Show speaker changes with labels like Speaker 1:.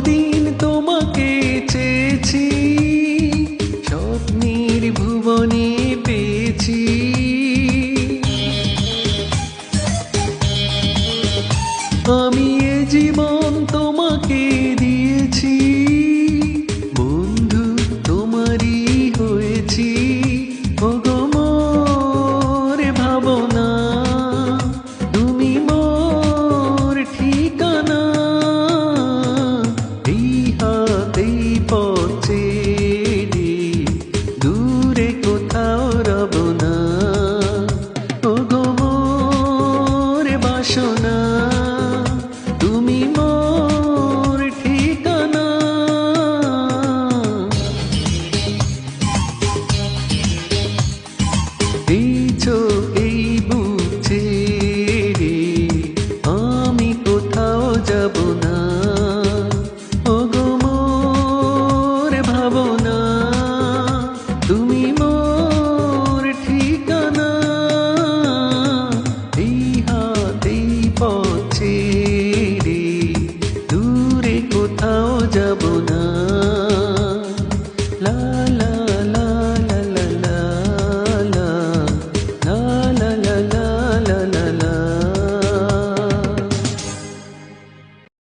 Speaker 1: কতদিন তোমাকে চেয়েছি স্বপ্নের ভুবনে পেয়েছি। আমি এ জীবন